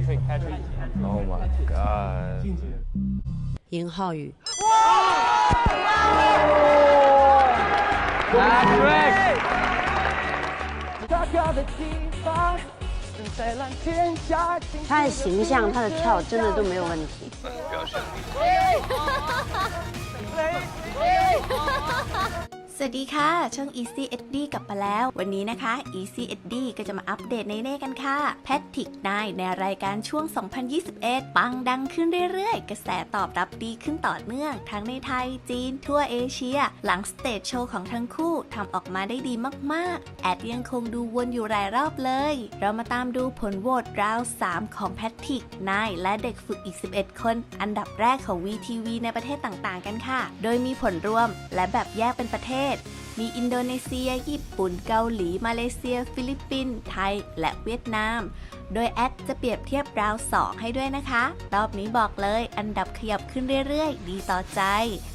Patrick Patrick Oh my god. 尹浩宇。他的形象、他的跳真的都没有问题。表现力。 สวัสดีค่ะ ช่อง Easy Eddie กลับมาแล้ว วันนี้นะคะ Easy Eddie ก็จะมาอัปเดตในเน่กันค่ะ แพทริกนายในรายการช่วง 2021 ปังดังขึ้นเรื่อยๆ กระแสตอบรับดีขึ้นต่อเนื่อง ทั้งในไทยจีน ทั่วเอเชีย หลังสเตจโชว์ของทั้งคู่ทำออกมาได้ดีมากๆ แอดยังคงดูวนอยู่หลายรอบเลย เรามาตามดูผลโหวตราว 3 ของแพทริกนายและเด็กฝึกอีก 11 คน อันดับแรกของ VTV ในประเทศต่างๆ กันค่ะ โดยมีผลรวมและแบบแยกเป็นประเทศ มีอินโดนีเซีย ญี่ปุ่น เกาหลี มาเลเซีย ฟิลิปปินส์ ไทย และเวียดนาม โดยแอดจะเปรียบเทียบราว2ให้ด้วยนะคะ รอบนี้บอกเลย อันดับขยับขึ้นเรื่อยๆ ดีต่อใจ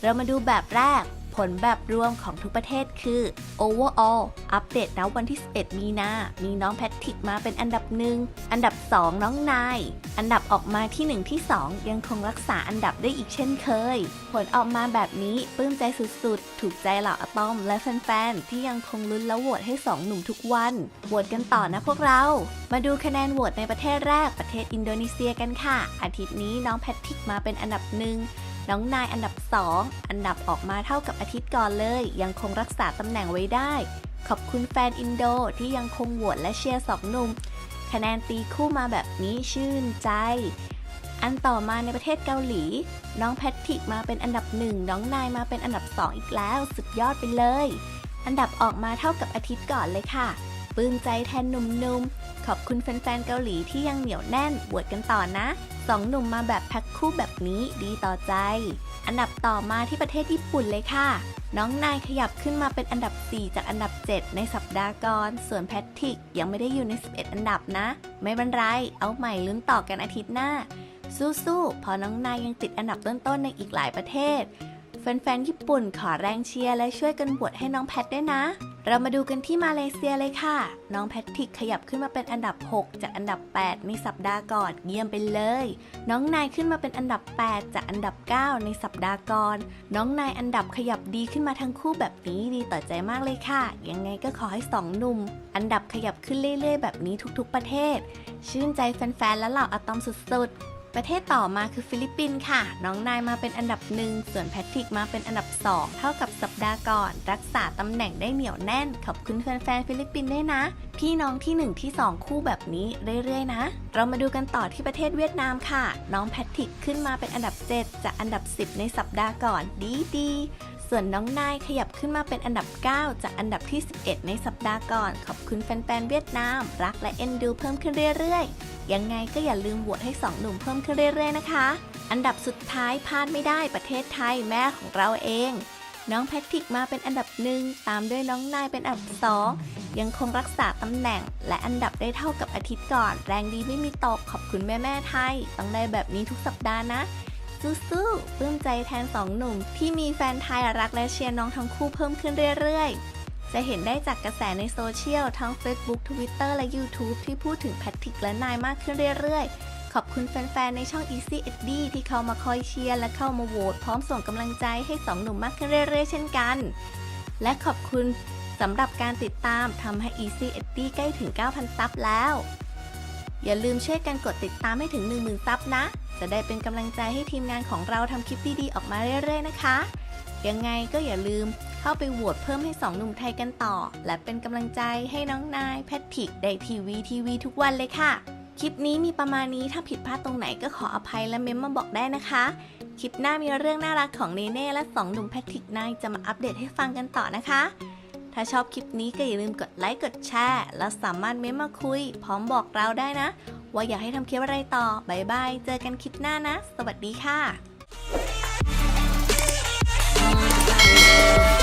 เรามาดูแบบแรก ผลแบบรวมของทุกประเทศคือ overall อัปเดตณวันที่ 11 มีนา มีน้องแพทริกมาเป็นอันดับหนึ่ง อันดับ 2 น้องนาย อันดับออกมาที่ 1 ที่ 2 ยังคงรักษาอันดับได้อีกเช่นเคย ผลออกมาแบบนี้ปลื้มใจสุดๆ ถูกใจเหล่าอะตอมและแฟนๆ ที่ยังคงลุ้นแล้วโหวตให้ 2 หนุ่มทุกวัน โหวตกันต่อนะพวกเรา มาดูคะแนนโหวตในประเทศแรกประเทศอินโดนีเซียกันค่ะ อาทิตย์นี้น้องแพทริกมาเป็นอันดับหนึ่ง น้องนายอันดับ 2 อันดับออกมาเท่ากับอาทิตย์ก่อนเลย ยังคงรักษาตำแหน่งไว้ได้ ขอบคุณแฟนอินโดที่ยังคงโหวตและเชียร์สองหนุ่ม คะแนนตีคู่มาแบบนี้ชื่นใจ อันต่อมาในประเทศเกาหลี น้องแพทริกมาเป็นอันดับหนึ่งน้องนายมาเป็นอันดับ 2 อีกแล้ว สุดยอดไปเลย อันดับออกมาเท่ากับอาทิตย์ก่อนเลยค่ะปลื้มใจแทนหนุ่มๆ ขอบคุณแฟนๆเกาหลีที่ยังเหนียวแน่นบวชกันต่อนะสองหนุ่มมาแบบแพ็คคู่แบบนี้ดีต่อใจ อันดับต่อมาที่ประเทศญี่ปุ่นเลยค่ะ น้องนายขยับขึ้นมาเป็นอันดับ 4 จากอันดับ 7 ในสัปดาห์ก่อน ส่วนแพทริกยังไม่ได้อยู่ใน 11 อันดับนะ ไม่เป็นไร เอาใหม่ลุ้นต่อกันอาทิตย์หน้า สู้ๆพอน้องนายยังติดอันดับต้นๆในอีกหลายประเทศ แฟนๆ ญี่ปุ่นขอแรงเชียร์และช่วยกันบวชให้น้องแพทด้วยนะ เรามาดูกันที่มาเลเซียเลยค่ะ น้องแพทริกขยับขึ้นมาเป็นอันดับ 6 จากอันดับ 8 ในสัปดาห์ก่อนเยี่ยมไปเลย น้องนายขึ้นมาเป็นอันดับ 8 จากอันดับ 9 ในสัปดาห์ก่อน น้องนายอันดับขยับดีขึ้นมาทั้งคู่แบบนี้ดีต่อใจมากเลยค่ะ ยังไงก็ขอให้สองหนุ่ม อันดับขยับขึ้นเรื่อย ๆ แบบนี้ทุกๆ ประเทศ ชื่นใจแฟนๆ และเหล่าอะตอมสุดๆ ประเทศต่อมาคือฟิลิปปินส์ค่ะ น้องนายมาเป็นอันดับหนึ่งส่วนแพทริกมาเป็นอันดับ 2 เท่ากับสัปดาห์ก่อน รักษาตำแหน่งได้เหนียวแน่น ขอบคุณแฟนๆฟิลิปปินส์ด้วยนะ พี่น้องที่ 1 ที่ 2 คู่แบบนี้เรื่อยๆนะ เรามาดูกันต่อที่ประเทศเวียดนามค่ะ น้องแพทริกขึ้นมาเป็นอันดับ 7 จากอันดับ 10 ในสัปดาห์ก่อนดีดีๆส่วนน้องนายขยับขึ้นมาเป็นอันดับ 9 จากอันดับที่ 11 ในสัปดาห์ก่อน ขอบคุณแฟนๆเวียดนาม รักและเอ็นดูเพิ่มขึ้นเรื่อยๆ ยังไงก็อย่าลืมโหวตให้ 2 หนุ่มเพิ่มขึ้นเรื่อยๆนะคะ อันดับสุดท้ายพลาดไม่ได้ประเทศไทยแม่ของเราเอง น้องแพทริกมาเป็นอันดับหนึ่งตามด้วยน้องนายเป็นอันดับสองยังคงรักษาตำแหน่ง และอันดับได้เท่ากับอาทิตย์ก่อน แรงดีไม่มีตกขอบคุณแม่แม่ๆไทย ต้องได้แบบนี้ทุกสัปดาห์นะสู้ๆปลื้มใจแทนสองหนุ่ม ที่มีแฟนไทยรักและเชียร์น้องทั้งคู่เพิ่มขึ้นเรื่อยๆ จะเห็นได้จากกระแสในโซเชียล ทั้ง Facebook Twitter และ YouTube ที่พูดถึงแพทริกและนายมากขึ้นเรื่อยๆ ขอบคุณแฟนๆ ในช่อง Easy Eddie ที่เข้ามาคอยเชียร์และเข้ามาโหวตพร้อมส่งกำลังใจให้สองหนุ่มมากขึ้นเรื่อยๆ เช่นกัน และขอบคุณสำหรับการติดตามทำให้ Easy Eddie ใกล้ถึง 9,000 ซับแล้ว อย่าลืมช่วยกันกดติดตามให้ถึง 10,000 ซับนะ จะได้เป็นกำลังใจให้ทีมงานของเราทำคลิปดีๆ ออกมาเรื่อยๆ นะคะ ยังไงก็อย่าลืมเข้าไปโหวตเพิ่มให้ 2 หนุ่มไทยกันต่อ และเป็นกำลังใจให้น้องนายแพทริกได้ทีวีทีวีทุกวันเลยค่ะ คลิปนี้มีประมาณนี้ถ้าผิดพลาดตรงไหนก็ขออภัยและเมมมาบอกได้นะคะ คลิปหน้ามีเรื่องน่ารักของเนเน่และ 2 หนุ่มแพทริกนายจะมาอัปเดตให้ฟังกันต่อนะคะ ถ้าชอบคลิปนี้ก็อย่าลืมกดไลค์กดแชร์และสามารถเมมมาคุย พร้อมบอกเราได้นะ ว่าอยากให้ทำคลิปอะไรต่อบายบายเจอกันคลิปหน้านะ สวัสดีค่ะ Thank you.